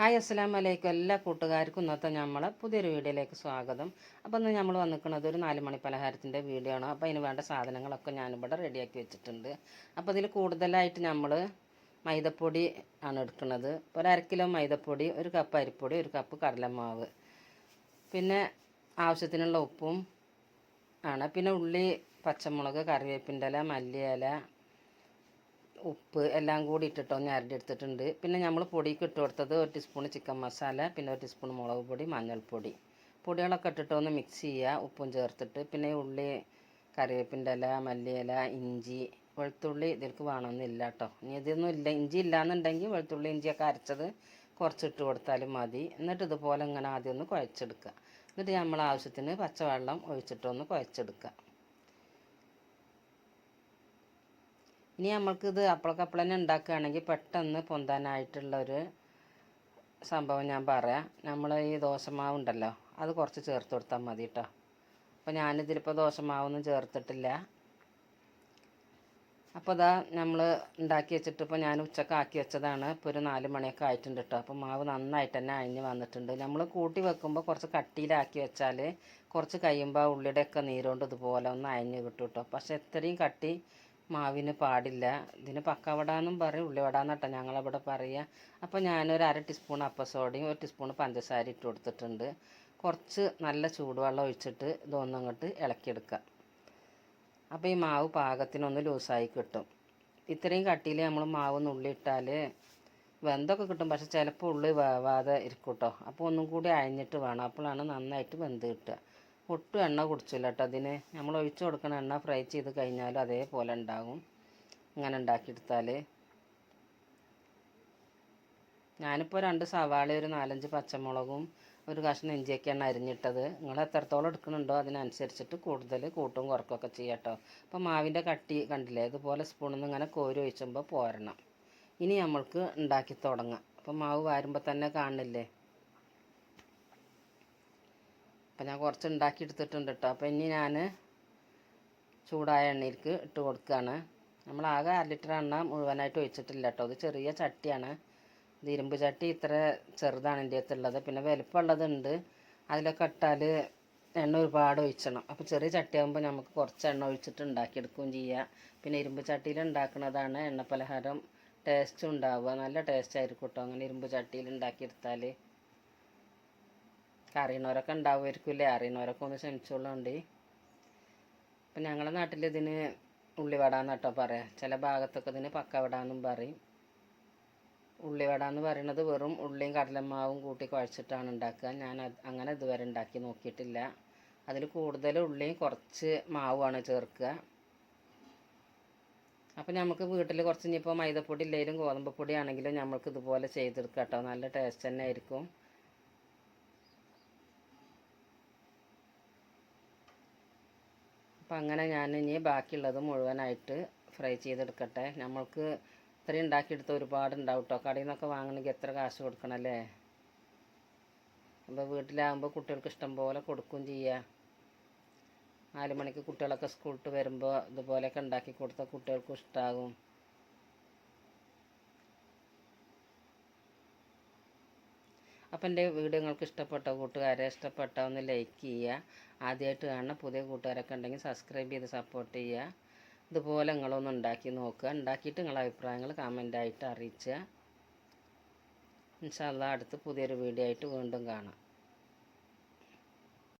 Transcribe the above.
Hi അസ്സലാം വലൈക്കും എല്ലാ കൂട്ടുകാർക്കും ഇന്നത്തെ നമ്മളെ പുതിയൊരു വീഡിയോയിലേക്ക് സ്വാഗതം. അപ്പോൾ ഇന്ന് നമ്മൾ വന്നിരിക്കുന്നത് ഒരു നാല് മണി പലഹാരത്തിന്റെ വീഡിയോ ആണ്. അപ്പോൾ അതിന് വേണ്ട സാധനങ്ങളൊക്കെ ഞാനിവിടെ റെഡിയാക്കി വെച്ചിട്ടുണ്ട്. അപ്പോൾ ഇതിൽ കൂടുതലായിട്ട് നമ്മൾ മൈദപ്പൊടി ആണ് എടുക്കുന്നത്. ഒരു അര കിലോ മൈദപ്പൊടി ഒരു കപ്പ് അരിപ്പൊടി ഒരു കപ്പ് കടലമാവ്. പിന്നെ ആവശ്യത്തിനുള്ള ഉപ്പും ആണ്. പിന്നെ ഉള്ളി പച്ചമുളക് കറിവേപ്പിന്റെ ഇല മല്ലിയില ഉപ്പ് എല്ലാം കൂടി ഇട്ടിട്ടോ ഒന്ന് എടുത്തിട്ടുണ്ട്. പിന്നെ നമ്മൾ പൊടിക്ക് ഇട്ട് കൊടുത്തത് ഒരു ടീസ്പൂൺ ചിക്കൻ മസാല പിന്നെ ഒരു ടീസ്പൂൺ മുളക് പൊടി മഞ്ഞൾപ്പൊടി. പൊടികളൊക്കെ ഇട്ടിട്ട് ഒന്ന് മിക്സ് ചെയ്യുക ഉപ്പും ചേർത്തിട്ട്. പിന്നെ ഉള്ളി കറിവേപ്പിന്റെ ഇല മല്ലിയില ഇഞ്ചി വെളുത്തുള്ളി ഇതിലേക്ക് വേണമെന്നില്ല കേട്ടോ ഇനി ഇതൊന്നും ഇല്ല. ഇഞ്ചി ഇല്ലാന്നുണ്ടെങ്കിൽ വെളുത്തുള്ളി ഇഞ്ചിയൊക്കെ അരച്ചത് കുറച്ചിട്ട് കൊടുത്താലും മതി. എന്നിട്ട് ഇതുപോലെ ഇങ്ങനെ ആദ്യം ഒന്ന് കുഴച്ചെടുക്കുക. എന്നിട്ട് നമ്മൾ ആവശ്യത്തിന് പച്ചവെള്ളം ഒഴിച്ചിട്ടൊന്ന് കുഴച്ചെടുക്കുക. ഇനി നമ്മൾക്കിത് അപ്പളക്കപ്പള തന്നെ ഉണ്ടാക്കുകയാണെങ്കിൽ പെട്ടെന്ന് പൊന്താനായിട്ടുള്ളൊരു സംഭവം ഞാൻ പറയാം. നമ്മൾ ഈ ദോശമാവ് ഉണ്ടല്ലോ അത് കുറച്ച് ചേർത്ത് കൊടുത്താൽ മതി കേട്ടോ അപ്പോൾ ഞാനിതിലിപ്പോൾ ദോശമാവൊന്നും ചേർത്തിട്ടില്ല. അപ്പോൾ ഇതാ നമ്മൾ ഉണ്ടാക്കി വെച്ചിട്ട് ഇപ്പോൾ ഞാൻ ഉച്ചയ്ക്ക് ആക്കി വെച്ചതാണ്. ഇപ്പോൾ ഒരു നാല് മണിയൊക്കെ ആയിട്ടുണ്ട് കേട്ടോ അപ്പോൾ മാവ് നന്നായിട്ട് തന്നെ അഴിഞ്ഞ് വന്നിട്ടുണ്ട്. നമ്മൾ കൂട്ടി വെക്കുമ്പോൾ കുറച്ച് കട്ടിയിലാക്കി വെച്ചാൽ കുറച്ച് കഴിയുമ്പോൾ ഉള്ളിയുടെയൊക്കെ നീരുകൊണ്ട് ഇതുപോലെ ഒന്ന് അഴിഞ്ഞ് കിട്ടും കേട്ടോ പക്ഷേ എത്രയും കട്ടി മാവിന് പാടില്ല. ഇതിന് പക്കവട എന്നും പറയും ഉള്ളിവട എന്നട്ടോ ഞങ്ങളവിടെ പറയുക അപ്പോൾ ഞാനൊരു അര ടീസ്പൂൺ അപ്പസോഡയും ഒരു ടീസ്പൂൺ പഞ്ചസാര ഇട്ട് കൊടുത്തിട്ടുണ്ട്. കുറച്ച് നല്ല ചൂടുവെള്ളം ഒഴിച്ചിട്ട് ഇതൊന്നും അങ്ങോട്ട് ഇളക്കിയെടുക്കുക അപ്പോൾ ഈ മാവ് പാകത്തിനൊന്ന് ലൂസായി കിട്ടും. ഇത്രയും കട്ടിയിൽ നമ്മൾ മാവ് നുള്ളിയിട്ടാൽ വെന്തൊക്കെ കിട്ടും. പക്ഷെ ചിലപ്പോൾ ഉള്ളി വേവാതെ ഇരിക്കും കേട്ടോ അപ്പോൾ ഒന്നും കൂടി അഴിഞ്ഞിട്ട് വേണം. അപ്പോഴാണ് നന്നായിട്ട് വെന്ത് കിട്ടുക. ഒട്ടും എണ്ണ കുടിച്ചില്ല കേട്ടോ അതിന്. നമ്മൾ ഒഴിച്ചു കൊടുക്കുന്ന എണ്ണ ഫ്രൈ ചെയ്ത് കഴിഞ്ഞാലും അതേപോലെ ഉണ്ടാകും. ഇങ്ങനെ ഉണ്ടാക്കിയെടുത്താൽ. ഞാനിപ്പോൾ രണ്ട് സവാള ഒരു നാലഞ്ച് പച്ചമുളകും ഒരു കഷ്ണം ഇഞ്ചിയൊക്കെയാണ് അരിഞ്ഞിട്ടത്. നിങ്ങൾ എത്രത്തോളം എടുക്കുന്നുണ്ടോ അതിനനുസരിച്ചിട്ട് കൂടുതൽ കൂട്ടും കുറക്കൊക്കെ ചെയ്യട്ടോ അപ്പോൾ മാവിന്റെ കട്ടി കണ്ടില്ലേ ഇതുപോലെ സ്പൂണിൽ നിന്ന് ഇങ്ങനെ കോരി ഒഴിച്ചുമ്പോൾ പോരണം. ഇനി നമ്മൾക്ക് ഉണ്ടാക്കി തുടങ്ങാം. അപ്പോൾ മാവ് വാരുമ്പോൾ തന്നെ കാണില്ലേ അപ്പം ഞാൻ കുറച്ച് ഉണ്ടാക്കി എടുത്തിട്ടുണ്ട് കേട്ടോ അപ്പോൾ ഇനി ഞാൻ ചൂടായ എണ്ണയിലേക്ക് ഇട്ട് കൊടുക്കുകയാണ് നമ്മൾ ആകെ അര ലിറ്റർ എണ്ണ മുഴുവനായിട്ട് ഒഴിച്ചിട്ടില്ല കേട്ടോ ഇത് ചെറിയ ചട്ടിയാണ്. ഇരുമ്പ് ചട്ടി ഇത്ര ചെറുതാണ് എന്റെ അകത്തുള്ളത് പിന്നെ വലുപ്പമുള്ളതുണ്ട്. അതിലൊക്കെ ഇട്ടാൽ എണ്ണ ഒരുപാട് ഒഴിച്ചണം. അപ്പോൾ ചെറിയ ചട്ടിയാകുമ്പോൾ നമുക്ക് കുറച്ച് എണ്ണ ഒഴിച്ചിട്ട് ഉണ്ടാക്കിയെടുക്കുകയും ചെയ്യാം. പിന്നെ ഇരുമ്പ് ചട്ടിയിൽ ഉണ്ടാക്കുന്നതാണ് എണ്ണ പലഹാരം ടേസ്റ്റ് ഉണ്ടാവുക. നല്ല ടേസ്റ്റ് ആയിരിക്കും കേട്ടോ അങ്ങനെ ഇരുമ്പ് ചട്ടിയിൽ ഉണ്ടാക്കിയെടുത്താൽ അറിയണവരൊക്കെ ഉണ്ടാവുമായിരിക്കില്ലേ അറിയണവരൊക്കെ ഒന്ന് ക്ഷമിച്ചോളുണ്ട് ഇപ്പം ഞങ്ങളുടെ നാട്ടിൽ ഇതിന് ഉള്ളിവട എന്നാട്ടോ പറയാം. ചില ഭാഗത്തൊക്കെ ഇതിന് പക്കവട എന്നും പറയും. ഉള്ളിവട എന്ന് പറയുന്നത് വെറും ഉള്ളിയും കടലമാവും കൂട്ടി കുഴച്ചിട്ടാണ് ഉണ്ടാക്കുക. ഞാൻ അങ്ങനെ ഇതുവരെ ഉണ്ടാക്കി നോക്കിയിട്ടില്ല. അതിൽ കൂടുതൽ ഉള്ളിയും കുറച്ച് മാവുമാണ് ചേർക്കുക. അപ്പോൾ നമുക്ക് വീട്ടിൽ കുറച്ച് ഇനിയിപ്പോൾ മൈദപ്പൊടി ഇല്ലെങ്കിലും ഗോതമ്പ് പൊടി ആണെങ്കിലും നമുക്ക് ഇതുപോലെ ചെയ്തെടുക്കാം കേട്ടോ നല്ല ടേസ്റ്റ് തന്നെ ആയിരിക്കും. അപ്പം അങ്ങനെ ഞാൻ ഇനി ബാക്കിയുള്ളത് മുഴുവനായിട്ട് ഫ്രൈ ചെയ്തെടുക്കട്ടെ. നമ്മൾക്ക് ഇത്രയും ഉണ്ടാക്കിയെടുത്ത ഒരുപാട് ഉണ്ടാവും കേട്ടോ കടയിൽ നിന്നൊക്കെ വാങ്ങണമെങ്കിൽ എത്ര കാശ് കൊടുക്കണം അല്ലേ? അപ്പോൾ വീട്ടിലാകുമ്പോൾ കുട്ടികൾക്ക് ഇഷ്ടം പോലെ കൊടുക്കുകയും ചെയ്യുക നാല് മണിക്ക് കുട്ടികളൊക്കെ സ്കൂളിട്ട് വരുമ്പോൾ ഇതുപോലെയൊക്കെ ഉണ്ടാക്കി കൊടുത്താൽ കുട്ടികൾക്കും ഇഷ്ടമാകും അപ്പം എന്റെ വീഡിയോ നിങ്ങൾക്ക് ഇഷ്ടപ്പെട്ട കൂട്ടുകാരെ ഇഷ്ടപ്പെട്ട ഒന്ന് ലൈക്ക് ചെയ്യുക. ആദ്യമായിട്ട് കാണുന്ന പുതിയ കൂട്ടുകാരൊക്കെ ഉണ്ടെങ്കിൽ സബ്സ്ക്രൈബ് ചെയ്ത് സപ്പോർട്ട് ചെയ്യുക. ഇതുപോലെ നിങ്ങളൊന്ന് ഉണ്ടാക്കി നോക്കുക. ഉണ്ടാക്കിയിട്ട് നിങ്ങളുടെ അഭിപ്രായങ്ങൾ കമന്റായിട്ട് അറിയിക്കുക ഇൻഷാല്ല അടുത്ത് പുതിയൊരു വീഡിയോ ആയിട്ട് വീണ്ടും കാണാം.